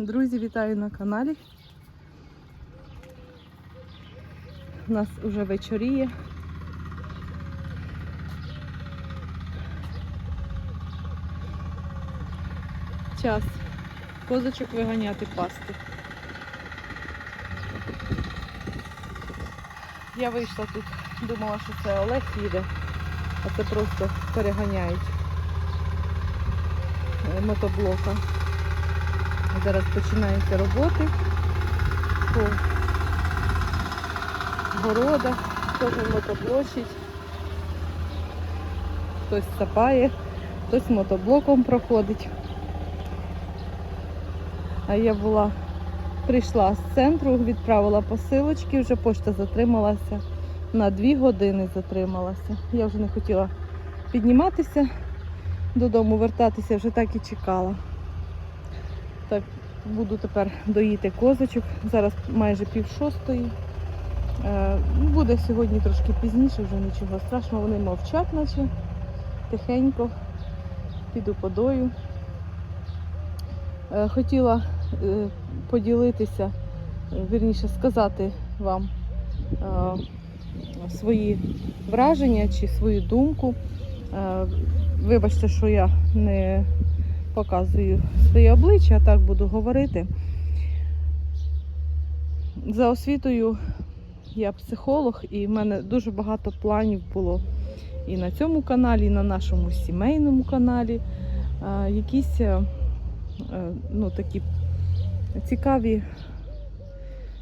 Друзі, вітаю на каналі. У нас вже вечоріє. Час козочок виганяти пасти. Я вийшла тут, думала, що це Олег їде, а це просто переганяють е, мотоблока. Зараз починаються роботи по городах, хтось мотоблочить, хтось сапає, хтось мотоблоком проходить. А я була, прийшла з центру, відправила посилочки, вже пошта затрималася. На дві години затрималася. Я вже не хотіла підніматися додому, вертатися, вже так і чекала. Так, буду тепер доїти козочок. Зараз майже пів шостої. Е, Буде сьогодні трошки пізніше, вже нічого страшного. Вони мовчать, наче тихенько. Піду подою. Е, Хотіла е, поділитися, вірніше сказати вам свої враження чи свою думку. Вибачте, що я не показую своє обличчя, а так буду говорити. За освітою я психолог, і в мене дуже багато планів було і на цьому каналі, і на нашому сімейному каналі. Е, Якісь е, ну, такі цікаві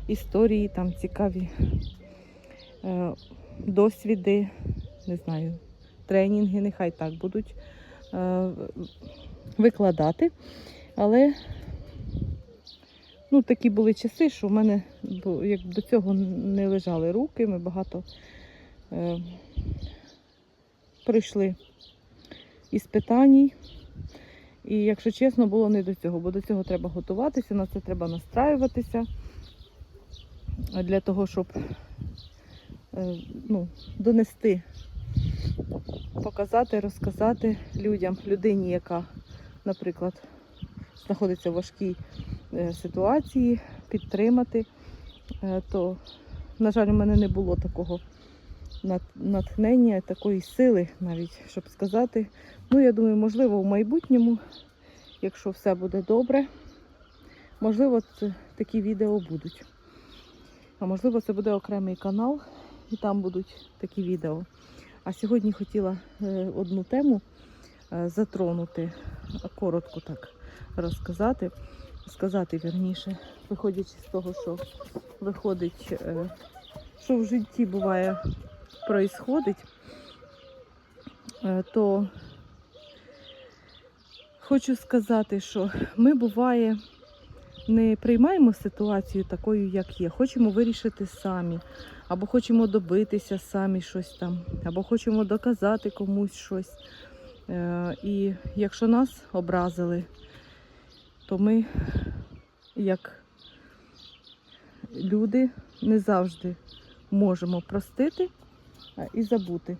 історії, там цікаві е, досвіди, не знаю, тренінги, нехай так будуть викладати. Але ну, такі були часи, що в мене як до цього не лежали руки, ми багато е, пройшли іспитаній. І, якщо чесно, було не до цього, бо до цього треба готуватися, на це треба настраюватися для того, щоб е, ну, донести, показати, розказати людям, людині, яка, наприклад, знаходиться в важкій е, ситуації, підтримати, е, то, на жаль, у мене не було такого натхнення, такої сили, навіть щоб сказати. Ну, я думаю, можливо, в майбутньому, якщо все буде добре, можливо, такі відео будуть. А можливо, це буде окремий канал, і там будуть такі відео. А сьогодні хотіла е, одну тему затронути, коротко так розказати, сказати вірніше, виходячи з того, що виходить, е, що в житті буває происходить, е, то хочу сказати, що ми буває не приймаємо ситуацію такою, як є. Хочемо вирішити самі, або хочемо добитися самі щось там, або хочемо доказати комусь щось. Е, І якщо нас образили, то ми, як люди, не завжди можемо простити і забути.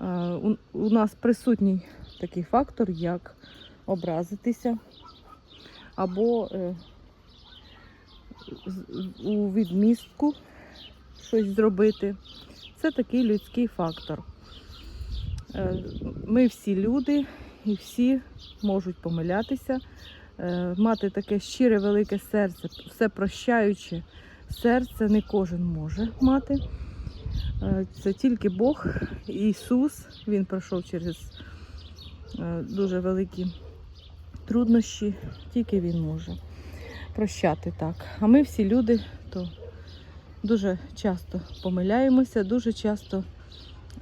Е, У, у нас присутній такий фактор, як образитися, або е, у відмістку щось зробити. Це такий людський фактор. Е, Ми всі люди і всі можуть помилятися, е, мати таке щире велике серце, все прощаюче серце не кожен може мати. Е, Це тільки Бог, Ісус, Він пройшов через дуже великі труднощі, тільки Він може прощати так. А ми всі люди, то дуже часто помиляємося, дуже часто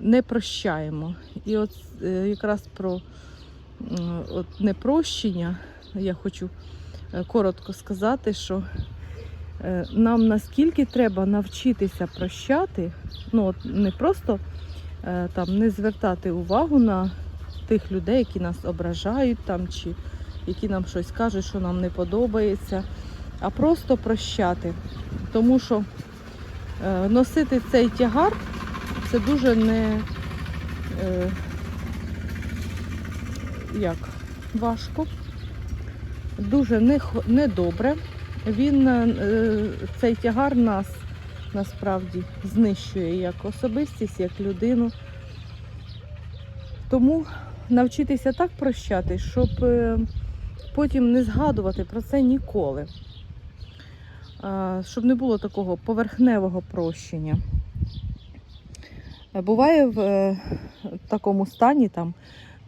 не прощаємо. І от е, якраз про от непрощення я хочу е, коротко сказати, що е, нам наскільки треба навчитися прощати, ну от не просто там не звертати увагу на тих людей, які нас ображають там, чи які нам щось кажуть, що нам не подобається, а просто прощати. Тому що носити цей тягар це дуже не е, як важко. дуже нех- недобре. Він е, цей тягар нас насправді знищує як особистість, як людину. Тому навчитися так прощати, щоб е, потім не згадувати про це ніколи. Щоб не було такого поверхневого прощення. Буває в е, такому стані, там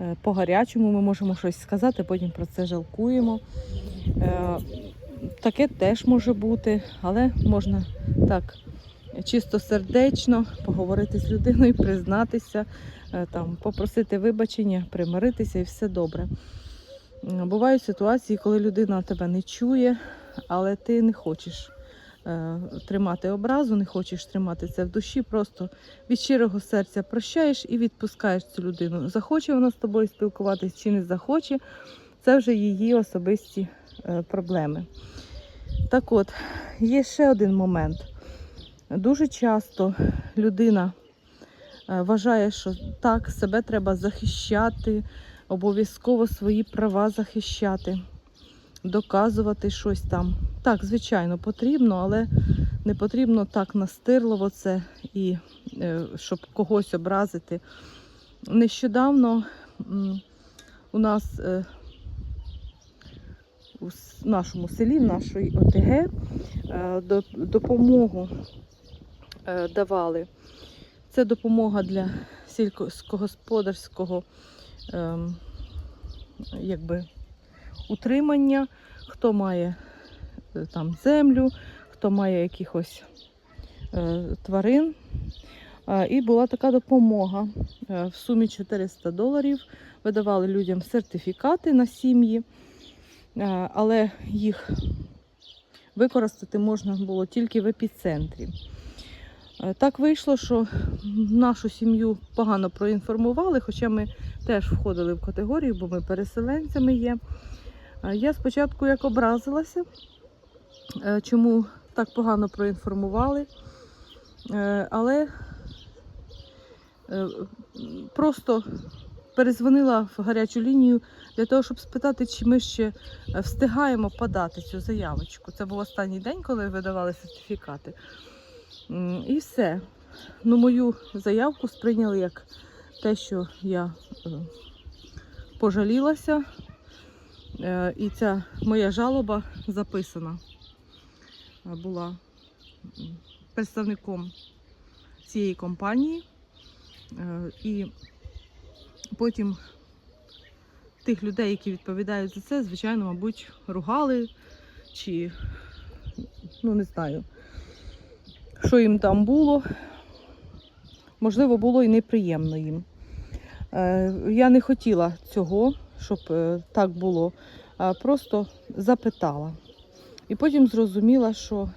е, по гарячому ми можемо щось сказати, потім про це жалкуємо. Е, Таке теж може бути, але можна так чисто сердечно поговорити з людиною, признатися, там, попросити вибачення, примиритися і все добре. Бувають ситуації, коли людина тебе не чує, але ти не хочеш тримати образу, не хочеш тримати це в душі, просто від щирого серця прощаєш і відпускаєш цю людину. Захоче вона з тобою спілкуватись чи не захоче, це вже її особисті е, проблеми. Так от, є ще один момент. Дуже часто людина е, вважає, що так, себе треба захищати, обов'язково свої права захищати, доказувати щось там. Так, звичайно, потрібно, але не потрібно так настирливо це і е, щоб когось образити. Нещодавно у нас е, у нашому селі, в нашій ОТГ, е, допомогу давали. Це допомога для сільськогосподарського ем, якби, утримання, хто має е, там землю, хто має якихось е, тварин. І була така допомога е, в сумі 400 доларів. Видавали людям сертифікати на сім'ї, але їх використати можна було тільки в епіцентрі. Так вийшло, що нашу сім'ю погано проінформували, хоча ми теж входили в категорію, бо ми переселенцями є. Я спочатку як образилася, е, чому так погано проінформували, Е, але е, просто перезвонила в гарячу лінію для того, щоб спитати, чи ми ще встигаємо подати цю заявочку. Це був останній день, коли видавали сертифікати. І все. Ну, мою заявку сприйняли як те, що я пожалілася. Е, І ця моя жалоба записана е, була представником цієї компанії. Е, І потім тих людей, які відповідають за це, звичайно, мабуть, ругали чи ну не знаю, що їм там було. Можливо, було і неприємно їм. Я не хотіла цього, щоб е, так було, а просто запитала. І потім зрозуміла, що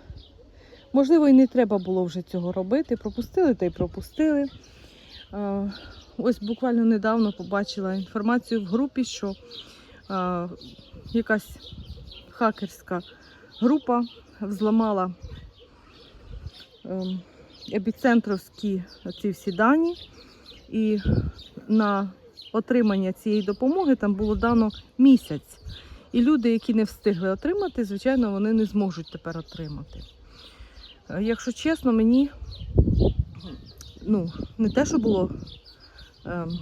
можливо і не треба було вже цього робити. Пропустили та й пропустили. Ось буквально недавно побачила інформацію в групі, що якась хакерська група взламала ем, епіцентровські ці всі дані, і на отримання цієї допомоги там було дано місяць. І люди, які не встигли отримати, звичайно, вони не зможуть тепер отримати. Е, Якщо чесно, мені ну, не те, що було ем,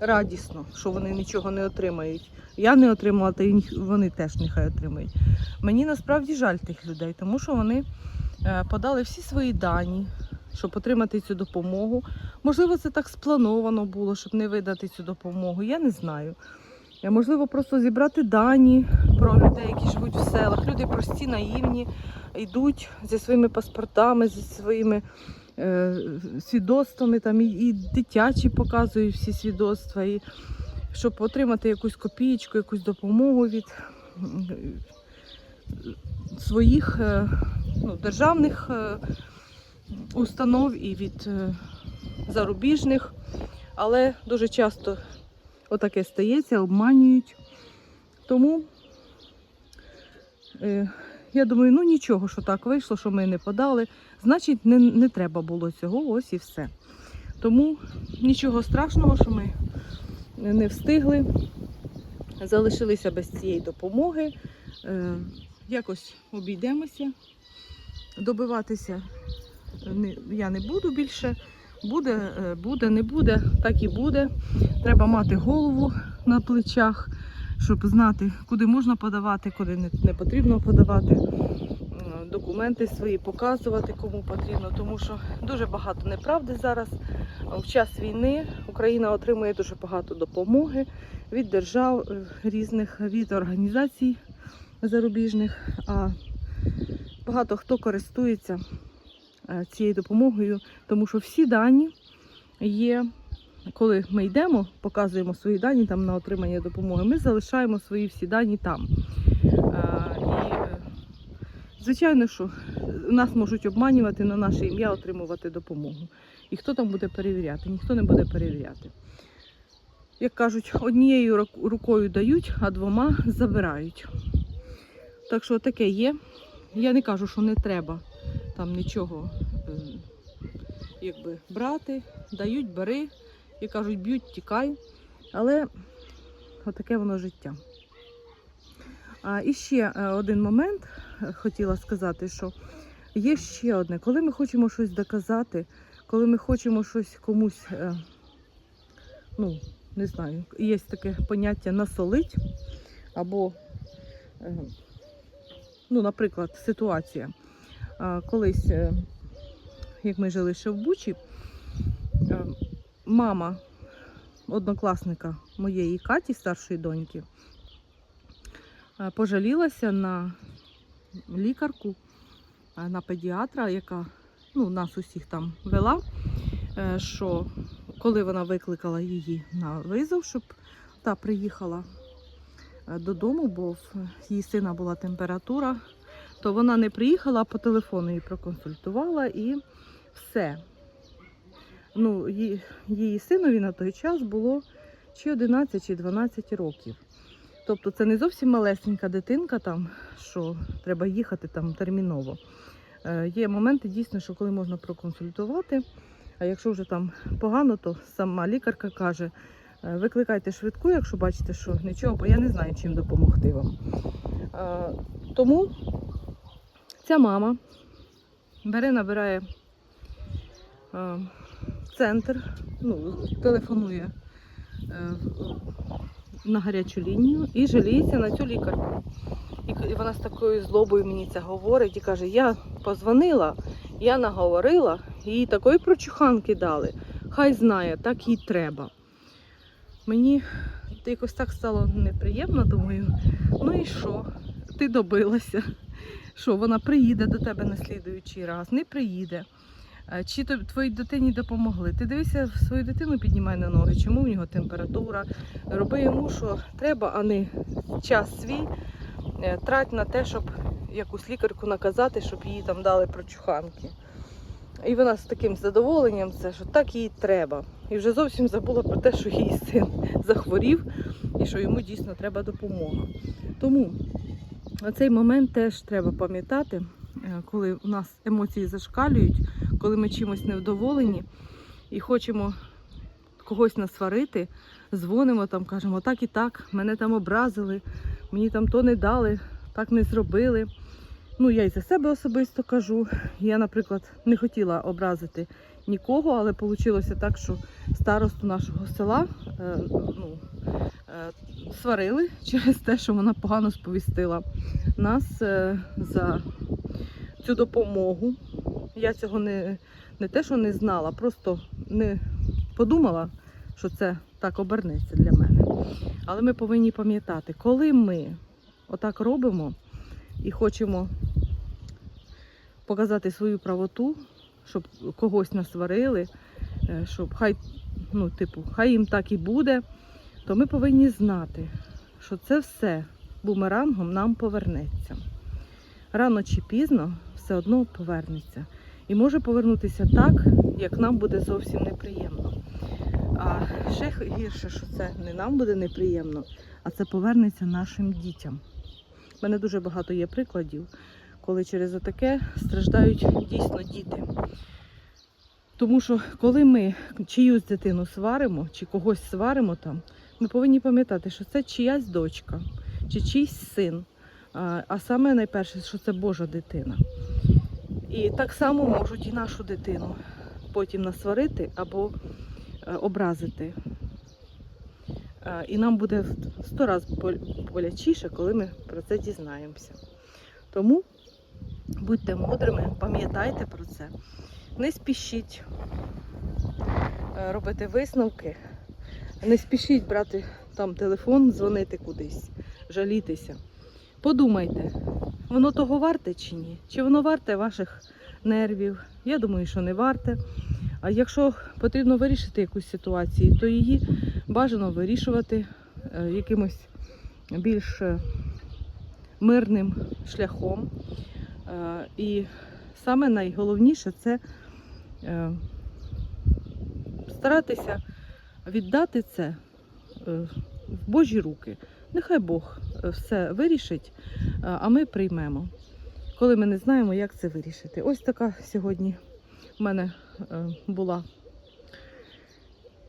радісно, що вони нічого не отримають. Я не отримала, та й вони теж нехай отримають. Мені насправді жаль тих людей, тому що вони е, подали всі свої дані, щоб отримати цю допомогу. Можливо, це так сплановано було, щоб не видати цю допомогу. Я не знаю. Можливо, просто зібрати дані про людей, які живуть в селах. Люди прості, наївні, йдуть зі своїми паспортами, зі своїми е, свідоцтвами, там і, і дитячі показують всі свідоцтва, і щоб отримати якусь копієчку, якусь допомогу від своїх е, ну, державних е, установ і від е, зарубіжних. Але дуже часто отаке стається, обманюють. Тому е, я думаю, ну нічого, що так вийшло, що ми не подали. Значить, не, не треба було цього, ось і все. Тому нічого страшного, що ми не встигли. залишилися без цієї допомоги. Е, Якось обійдемося. Добиватися я не буду більше. Буде, е, буде, не буде, так і буде. Треба мати голову на плечах, щоб знати, куди можна подавати, куди не, потрібно подавати. Е, Документи свої показувати кому потрібно, тому що дуже багато неправди зараз. В час війни Україна отримує дуже багато допомоги від держав е, різних, від організацій зарубіжних. А багато хто користується цією допомогою, тому що всі дані є. Коли ми йдемо, показуємо свої дані там на отримання допомоги, ми залишаємо свої всі дані там. Е, І, е, звичайно, що нас можуть обманювати на наше ім'я, отримувати допомогу. І хто там буде перевіряти? Ніхто не буде перевіряти. Як кажуть, однією рукою дають, а двома забирають. Так що таке є. Я не кажу, що не треба там нічого е, якби, брати, дають, бери, і кажуть, б'ють, тікай. Але отаке воно життя. А, і ще е, один момент е, хотіла сказати, що є ще одне, коли ми хочемо щось доказати, коли ми хочемо щось комусь, ну, не знаю, є таке поняття насолить, або, ну, наприклад, ситуація. Колись, е, як ми жили ще в Бучі, е, мама однокласника моєї Каті, старшої доньки, е, пожалілася на лікарку, на педіатра, яка ну, нас усіх там вела, що коли вона викликала її на визов, щоб та приїхала додому, бо в її сина була температура, то вона не приїхала, а по телефону її проконсультувала і все. Ну, її, її синові на той час було чи 11, чи 12 років. Тобто це не зовсім малесенька дитинка, там, що треба їхати там терміново. Е, є моменти дійсно, що коли можна проконсультувати, а якщо вже там погано, то сама лікарка каже, е, викликайте швидку, якщо бачите, що нічого, бо я не знаю, чим допомогти вам. Е, тому ця мама бере, набирає е, центр, ну, телефонує е, на гарячу лінію і жаліється на цю лікарку. І вона з такою злобою мені це говорить і каже: я позвонила, я наговорила, їй такої прочуханки дали. Хай знає, так їй треба. Мені якось так стало неприємно, думаю, ну і що? Ти добилася. Що вона приїде до тебе на слідуючий раз, не приїде. Чи твоїй дитині допомогли? Ти дивися свою дитину, піднімай на ноги, чому в нього температура. Роби йому, що треба, а не час свій е, трать на те, щоб якусь лікарку наказати, щоб їй там дали прочуханки. І вона з таким задоволенням це, що так їй треба. І вже зовсім забула про те, що її син захворів і що йому дійсно треба допомога. Тому цей момент теж треба пам'ятати, е, коли у нас емоції зашкалюють, коли ми чимось невдоволені і хочемо когось насварити, дзвонимо там, кажемо, так і так, мене там образили, мені там то не дали, так не зробили. Ну, я і за себе особисто кажу. Я, наприклад, не хотіла образити нікого, але вийшло так, що старосту нашого села е, ну, е, сварили через те, що вона погано сповістила нас е, за цю допомогу. Я цього не, не те, що не знала, просто не подумала, що це так обернеться для мене. Але ми повинні пам'ятати, коли ми отак робимо і хочемо показати свою правоту, щоб когось насварили, е, щоб хай, ну, типу, хай їм так і буде, то ми повинні знати, що це все бумерангом нам повернеться. Рано чи пізно все одно повернеться. І може повернутися так, як нам буде зовсім неприємно. А ще гірше, що це не нам буде неприємно, а це повернеться нашим дітям. У мене дуже багато є прикладів, коли через таке страждають дійсно діти. Тому що коли ми чиюсь дитину сваримо чи когось сваримо там, Ми повинні пам'ятати, що це чиясь дочка чи чийсь син. А, а саме найперше, що це Божа дитина. І так само можуть і нашу дитину потім насварити або е, образити. Е, І нам буде в сто разів болячіше, коли ми про це дізнаємося. Тому будьте мудрими, пам'ятайте про це. Не спішіть е, робити висновки, не спішіть брати там телефон, дзвонити кудись, жалітися. Подумайте, воно того варте чи ні? Чи воно варте ваших нервів? Я думаю, що не варте. А якщо потрібно вирішити якусь ситуацію, то її бажано вирішувати е, якимось більш е, мирним шляхом. Е, І саме найголовніше це е, старатися віддати це е, в Божі руки. Нехай Бог все вирішить, а ми приймемо, коли ми не знаємо, як це вирішити. Ось така сьогодні в мене була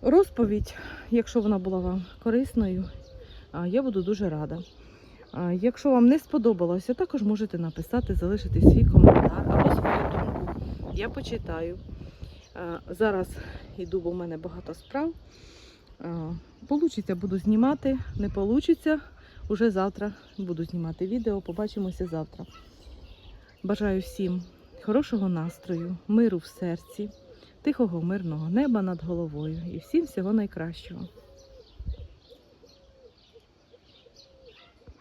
розповідь. Якщо вона була вам корисною, я буду дуже рада. Якщо вам не сподобалося, також можете написати, залишити свій коментар або свою думку. Я почитаю. Зараз йду, бо в мене багато справ. Получиться, буду знімати, не получиться. Уже завтра буду знімати відео. Побачимося завтра. Бажаю всім хорошого настрою, миру в серці, тихого мирного неба над головою і всім всього найкращого.